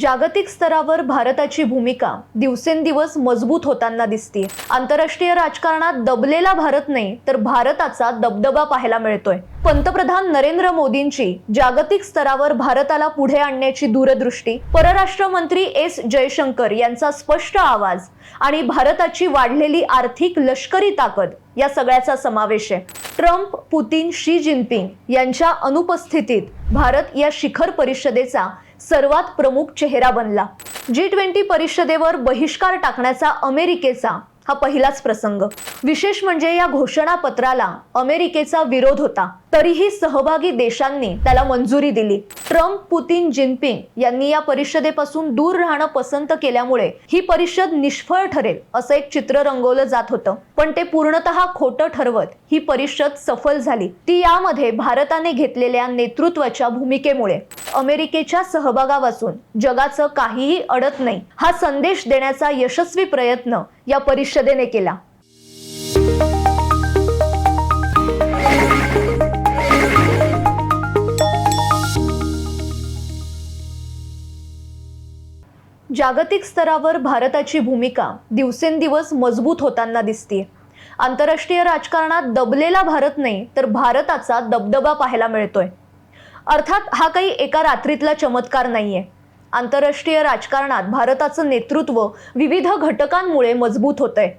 जागतिक स्तरावर भारताची भूमिका दिवसेंदिवस मजबूत होताना दिसते आंतरराष्ट्रीय राजकारणात दबलेला भारत नाही तर भारताचा दबदबा पाहायला मिळतोय. पंतप्रधान नरेंद्र मोदींची जागतिक स्तरावर भारताला पुढे आणण्याची दूरदृष्टी परराष्ट्र मंत्री एस जयशंकर यांचा स्पष्ट आवाज आणि भारताची वाढलेली आर्थिक लष्करी ताकद या सगळ्याचा समावेश आहे. ट्रम्प पुतीन शी जिनपिंग यांच्या अनुपस्थितीत भारत या शिखर परिषदेचा सर्वात प्रमुख चेहरा बनला. जी ट्वेंटी परिषदेवर बहिष्कार टाकण्याचा अमेरिकेचा हा पहिलाच प्रसंग. विशेष म्हणजे या घोषणापत्राला अमेरिकेचा विरोध होता. तरीही सहभागी देशांनी त्याला मंजुरी दिली. ट्रम्प पुतीन जिनपिंग यांनी या परिषदेपासून दूर राहणं पसंत केल्यामुळे ही परिषद निष्फळ ठरेल असं एक चित्र रंगवलं जात होतं. पण ते पूर्णतः खोटं ठरवत ही परिषद सफल झाली. ती यामध्ये भारताने घेतलेल्या नेतृत्वाच्या भूमिकेमुळे. अमेरिकेच्या सहभागापासून जगाचं काहीही अडत नाही. हा संदेश देण्याचा यशस्वी प्रयत्न या परिषदेने केला. जागतिक स्तरावर भारताची भूमिका दिवसेंदिवस मजबूत होताना दिसते आंतरराष्ट्रीय राजकारणात दबलेला भारत नाही तर भारताचा दबदबा पाहायला मिळतोय. अर्थात हा काही एका रात्रीतला चमत्कार नाहीये. आंतरराष्ट्रीय राजकारणात भारताचं नेतृत्व विविध घटकांमुळे मजबूत होतंय.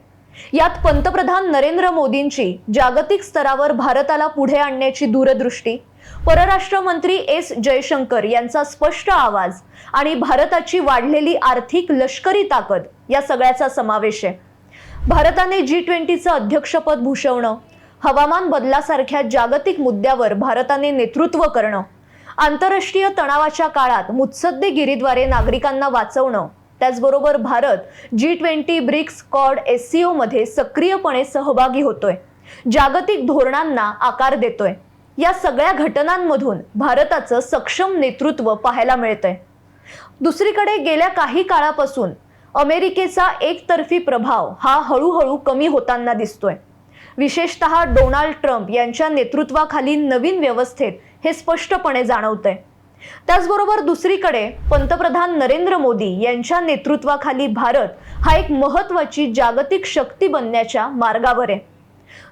यात पंतप्रधान नरेंद्र मोदींची जागतिक स्तरावर भारताला पुढे आणण्याची दूरदृष्टी परराष्ट्र मंत्री एस जयशंकर यांचा स्पष्ट आवाज आणि भारताची वाढलेली आर्थिक लष्करी ताकद या सगळ्याचा समावेश आहे. भारताने जी ट्वेंटीचं अध्यक्षपद भूषवणं हवामान बदलासारख्या जागतिक मुद्द्यावर भारताने नेतृत्व करणं आंतरराष्ट्रीय तणावाच्या काळात मुत्सद्देगिरीद्वारे नागरिकांना वाचवणं. त्याचबरोबर Bharat G twenty BRICS Quad एसमध्ये सक्रियपणे सहभागी होतोय. जागतिक धोरणांना आकार देतोय. या सगळ्या घटनांमधून भारताचं सक्षम नेतृत्व पाहायला मिळतंय. दुसरीकडे गेल्या काही काळापासून अमेरिकेचा एकतर्फी प्रभाव हा हळूहळू कमी होताना दिसतोय. विशेषतः डोनाल्ड ट्रम्प यांच्या नेतृत्वाखाली नवीन व्यवस्थेत हे स्पष्टपणे जाणवतंय. त्याचबरोबर दुसरीकडे पंतप्रधान नरेंद्र मोदी यांच्या नेतृत्वाखाली भारत हा एक महत्वाची जागतिक शक्ती बनण्याच्या मार्गावर आहे.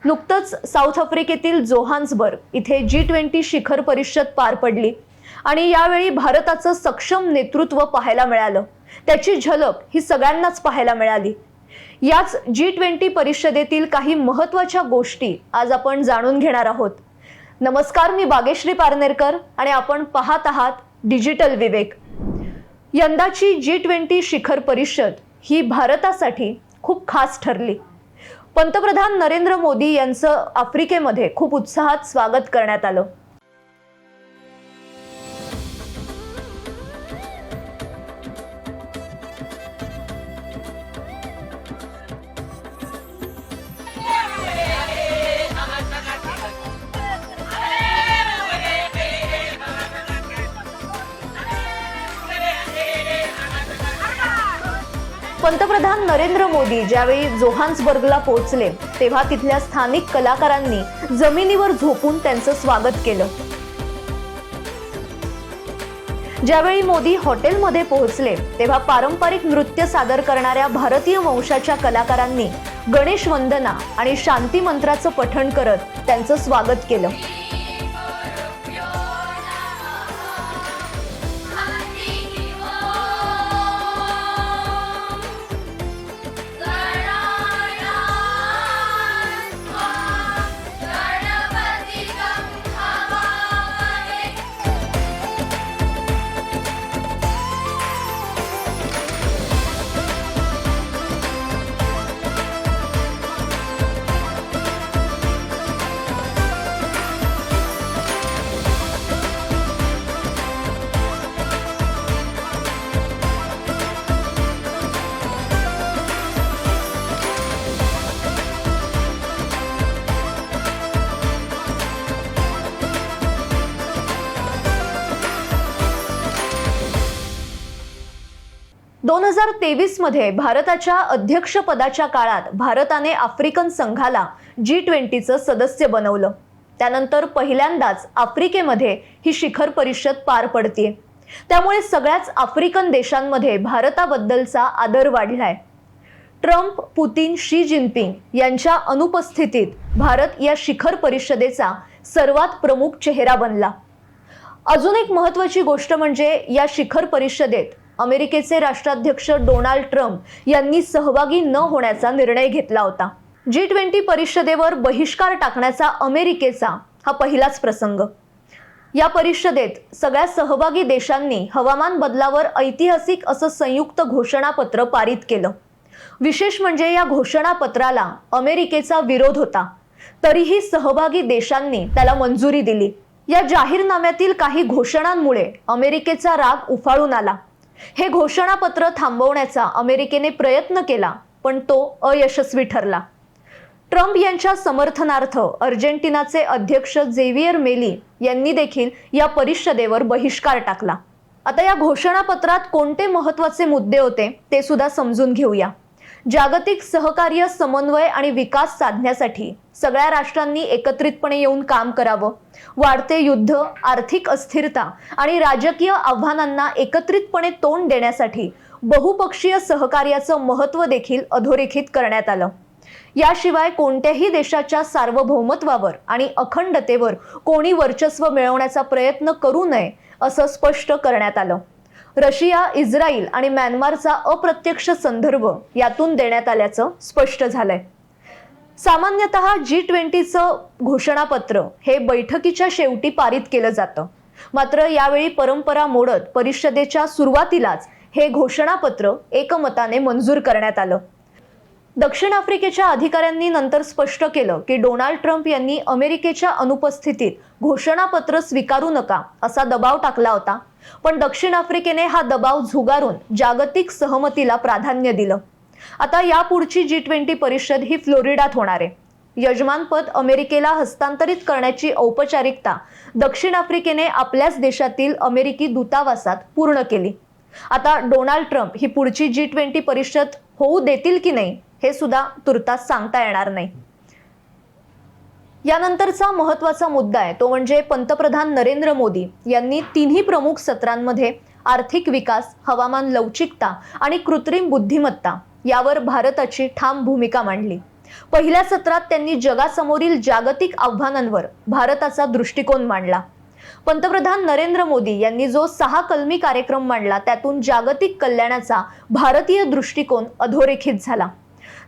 नुकतंच साऊथ आफ्रिकेतील जोहान्सबर्ग इथे जी ट्वेंटी शिखर परिषद पार पडली आणि यावेळी भारताचं सक्षम नेतृत्व पाहायला मिळालं. त्याची झलक ही सगळ्यांनाच पाहायला मिळाली. याच जी ट्वेंटी परिषदेतील काही महत्त्वाच्या गोष्टी आज आपण जाणून घेणार आहोत. नमस्कार मी बागेश्री पारनेरकर आणि आपण पाहत आहात डिजिटल विवेक. यंदाची जी ट्वेंटी शिखर परिषद ही भारतासाठी खूप खास ठरली. पंतप्रधान नरेंद्र मोदी यांचं आफ्रिकेमध्ये खूप उत्साहात स्वागत करण्यात आलं. पंतप्रधान नरेंद्र मोदी ज्यावेळी जोहान्सबर्गला पोहोचले तेव्हा तिथल्या स्थानिक कलाकारांनी जमिनीवर झोपून त्यांचं स्वागत केलं. ज्यावेळी मोदी हॉटेलमध्ये पोहोचले तेव्हा पारंपरिक नृत्य सादर करणाऱ्या भारतीय वंशाच्या कलाकारांनी गणेश वंदना आणि शांती मंत्राचं पठण करत त्यांचं स्वागत केलं. दोन हजार तेवीसमध्ये भारताच्या अध्यक्षपदाच्या काळात भारताने आफ्रिकन संघाला जी ट्वेंटीचं सदस्य बनवलं. त्यानंतर पहिल्यांदाच आफ्रिकेमध्ये ही शिखर परिषद पार पडतीये. त्यामुळे सगळ्याच आफ्रिकन देशांमध्ये भारताबद्दलचा आदर वाढलाय. ट्रम्प पुतीन शी जिनपिंग यांच्या अनुपस्थितीत भारत या शिखर परिषदेचा सर्वात प्रमुख चेहरा बनला. अजून एक महत्वाची गोष्ट म्हणजे या शिखर परिषदेत अमेरिकेचे राष्ट्राध्यक्ष डोनाल्ड ट्रम्प यांनी सहभागी न होण्याचा निर्णय घेतला होता. जी ट्वेंटी परिषदेवर बहिष्कार टाकण्याचा अमेरिकेचा हा पहिलाच प्रसंग. या परिषदेत सगळ्या सहभागी देशांनी हवामान बदलावर ऐतिहासिक असं संयुक्त घोषणापत्र पारित केलं. विशेष म्हणजे या घोषणापत्राला अमेरिकेचा विरोध होता. तरीही सहभागी देशांनी त्याला मंजुरी दिली. या जाहीरनाम्यातील काही घोषणांमुळे अमेरिकेचा राग उफाळून आला. हे घोषणापत्र थांबवण्याचा अमेरिकेने प्रयत्न केला पण तो अयशस्वी ठरला. ट्रम्प यांच्या समर्थनार्थ अर्जेंटिनाचे अध्यक्ष झेवियर मेली यांनी देखील या परिषदेवर बहिष्कार टाकला. आता या घोषणापत्रात कोणते महत्त्वाचे मुद्दे होते ते सुद्धा समजून घेऊया. जागतिक सहकार्य समन्वय आणि विकास साधण्यासाठी सगळ्या राष्ट्रांनी एकत्रितपणे येऊन काम करावं. वाढते युद्ध आर्थिक अस्थिरता आणि राजकीय आव्हानांना एकत्रितपणे तोंड देण्यासाठी बहुपक्षीय सहकार्याचं महत्त्व देखील अधोरेखित करण्यात आलं. याशिवाय कोणत्याही देशाच्या सार्वभौमत्वावर आणि अखंडतेवर कोणी वर्चस्व मिळवण्याचा प्रयत्न करू नये असं स्पष्ट करण्यात आलं. रशिया इस्रायल आणि म्यानमारचा अप्रत्यक्ष संदर्भ यातून देण्यात आल्याचं स्पष्ट झालंय. सामान्यतः जी ट्वेंटीचं घोषणापत्र हे बैठकीच्या शेवटी पारित केलं जातं. मात्र यावेळी परंपरा मोडत परिषदेच्या सुरुवातीलाच हे घोषणापत्र एकमताने मंजूर करण्यात आलं. दक्षिण आफ्रिकेच्या अधिकाऱ्यांनी नंतर स्पष्ट केलं की डोनाल्ड ट्रम्प यांनी अमेरिकेच्या अनुपस्थितीत घोषणापत्र स्वीकारू नका असा दबाव टाकला होता. पण दक्षिण आफ्रिकेने हा दबाव झुगारून जागतिक सहमतीला प्राधान्य दिलं. आता यापुढची जी ट्वेंटी परिषद ही फ्लोरिडात होणार आहे. यजमानपद अमेरिकेला हस्तांतरित करण्याची औपचारिकता दक्षिण आफ्रिकेने आपल्याच देशातील अमेरिकी दूतावासात पूर्ण केली. आता डोनाल्ड ट्रम्प ही पुढची जी ट्वेंटी परिषद होऊ देतील की नाही हे सुद्धा तुर्तास सांगता येणार नाही. यानंतरचा महत्त्वाचा मुद्दा आहे तो म्हणजे पंतप्रधान नरेंद्र मोदी यांनी तिन्ही प्रमुख सत्रांमध्ये आर्थिक विकास हवामान लवचिकता आणि कृत्रिम बुद्धिमत्ता यावर भारताची ठाम भूमिका मांडली. पहिल्या सत्रात त्यांनी जगासमोरील जागतिक आव्हानांवर भारताचा दृष्टिकोन मांडला. पंतप्रधान नरेंद्र मोदी यांनी जो सहा कलमी कार्यक्रम मांडला त्यातून जागतिक कल्याणाचा भारतीय दृष्टिकोन अधोरेखित झाला.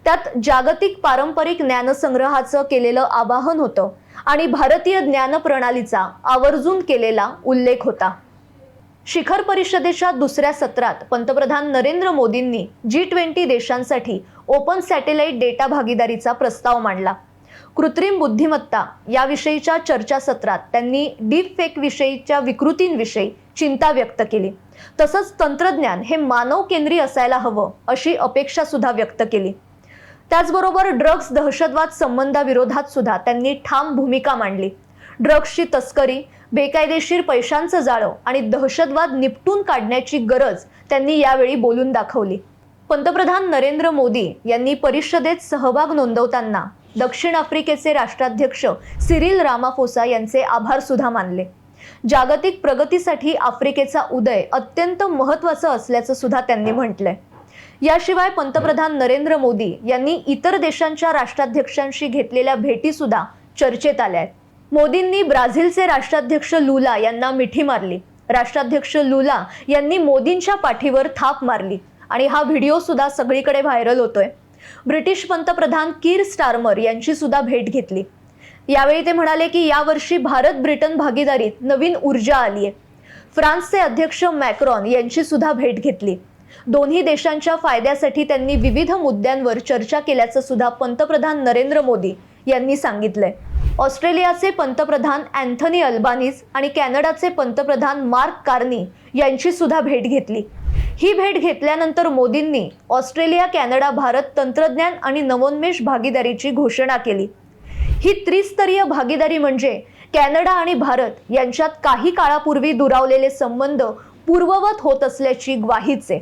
त्यात जागतिक पारंपरिक ज्ञानसंग्रहाचं केलेलं आवाहन होतं आणि भारतीय ज्ञानप्रणालीचा आवर्जून केलेला उल्लेख होता. शिखर परिषदेच्या दुसऱ्या सत्रात पंतप्रधान नरेंद्र मोदींनी जी ट्वेंटी देशांसाठी ओपन सॅटेलाइट डेटा भागीदारीचा प्रस्ताव मांडला. कृत्रिम बुद्धिमत्ता याविषयीच्या चर्चासत्रात त्यांनी डीप फेक विषयीच्या विकृतींविषयी चिंता व्यक्त केली. तसंच तंत्रज्ञान हे मानव केंद्री असायला हवं अशी अपेक्षा सुद्धा व्यक्त केली. त्याचबरोबर ड्रग्ज दहशतवाद संबंधाविरोधात सुद्धा त्यांनी ठाम भूमिका मांडली. ड्रग्सची तस्करी बेकायदेशीर पैशांचं जाळं आणि दहशतवाद निपटून काढण्याची गरज त्यांनी यावेळी बोलून दाखवली. पंतप्रधान नरेंद्र मोदी यांनी परिषदेत सहभाग नोंदवताना दक्षिण आफ्रिकेचे राष्ट्राध्यक्ष सिरिल रामाफोसा यांचे आभार सुद्धा मानले. जागतिक प्रगतीसाठी आफ्रिकेचा उदय अत्यंत महत्वाचं असल्याचं सुद्धा त्यांनी म्हटलंय. याशिवाय पंतप्रधान नरेंद्र मोदी यांनी इतर देशांच्या राष्ट्राध्यक्षांशी घेतलेल्या भेटी सुद्धा चर्चेत आल्या आहेत. मोदींनी ब्राझीलचे राष्ट्राध्यक्ष लुला यांना मिठी मारली. राष्ट्राध्यक्ष लुला यांनी मोदींच्या पाठीवर थाप मारली आणि हा व्हिडिओ सुद्धा सगळीकडे व्हायरल होतोय. ब्रिटिश पंतप्रधान कीर स्टार्मर यांची सुद्धा भेट घेतली. यावेळी ते म्हणाले की यावर्षी भारत ब्रिटन भागीदारीत नवीन ऊर्जा आली आहे फ्रान्सचे अध्यक्ष मॅक्रॉन यांची सुद्धा भेट घेतली. दोन्ही देशांच्या फायद्यासाठी त्यांनी विविध मुद्द्यांवर चर्चा केल्याचं सुद्धा पंतप्रधान नरेंद्र मोदी यांनी सांगितलंय. ऑस्ट्रेलियाचे पंतप्रधान अँथनी अल्बानीज आणि कॅनडाचे पंतप्रधान मार्क कार्नी यांची सुद्धा भेट घेतली. ही भेट घेतल्यानंतर मोदींनी ऑस्ट्रेलिया कॅनडा भारत तंत्रज्ञान आणि नवोन्मेष भागीदारीची घोषणा केली. ही त्रिस्तरीय भागीदारी म्हणजे कॅनडा आणि भारत यांच्यात काही काळापूर्वी दुरावलेले संबंध पूर्ववत होत असल्याची ग्वाहीच आहे.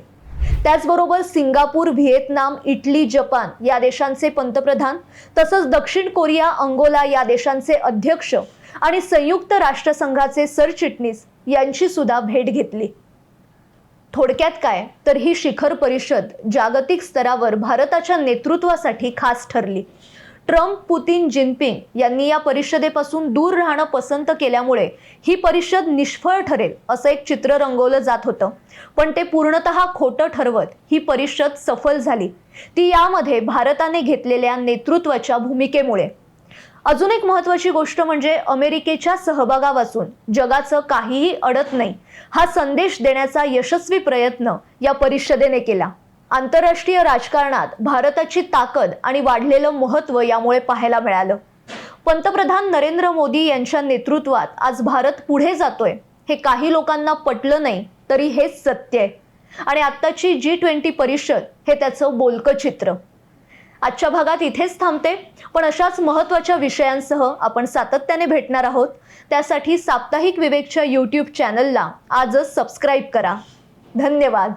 त्याचबरोबर सिंगापूर व्हिएतनाम इटली जपान या देशांचे पंतप्रधान तसंच दक्षिण कोरिया अंगोला या देशांचे अध्यक्ष आणि संयुक्त राष्ट्रसंघाचे सरचिटणीस यांची सुद्धा भेट घेतली. थोडक्यात काय? तर ही शिखर परिषद जागतिक स्तरावर भारताच्या नेतृत्वासाठी खास ठरली. ट्रम्प पुतीन जिनपिंग यांनी या परिषदेपासून दूर राहणं पसंत केल्यामुळे ही परिषद निष्फळ ठरेल असं एक चित्र रंगवलं जात होतं. पण ते पूर्णतः खोटं ठरवत ही परिषद सफल झाली. ती यामध्ये भारताने घेतलेल्या नेतृत्वाच्या भूमिकेमुळे. अजून एक महत्वाची गोष्ट म्हणजे अमेरिकेच्या सहभागापासून जगाचं काहीही अडत नाही हा संदेश देण्याचा यशस्वी प्रयत्न या परिषदेने केला. आंतरराष्ट्रीय राजकारणात भारताची ताकद आणि वाढलेलं महत्त्व यामुळे पाहायला मिळालं. पंतप्रधान नरेंद्र मोदी यांच्या नेतृत्वात आज भारत पुढे जातोय. हे काही लोकांना पटलं नाही तरी हेच सत्य आहे. आणि आत्ताची जी ट्वेंटी परिषद हे त्याचं बोलकं चित्र आजच्या भागात इथेच थांबते पण अशाच महत्त्वाच्या विषयांसह आपण सातत्याने भेटणार आहोत. त्यासाठी साप्ताहिक विवेकच्या यूट्यूब चॅनलला आजच सबस्क्राईब करा. धन्यवाद.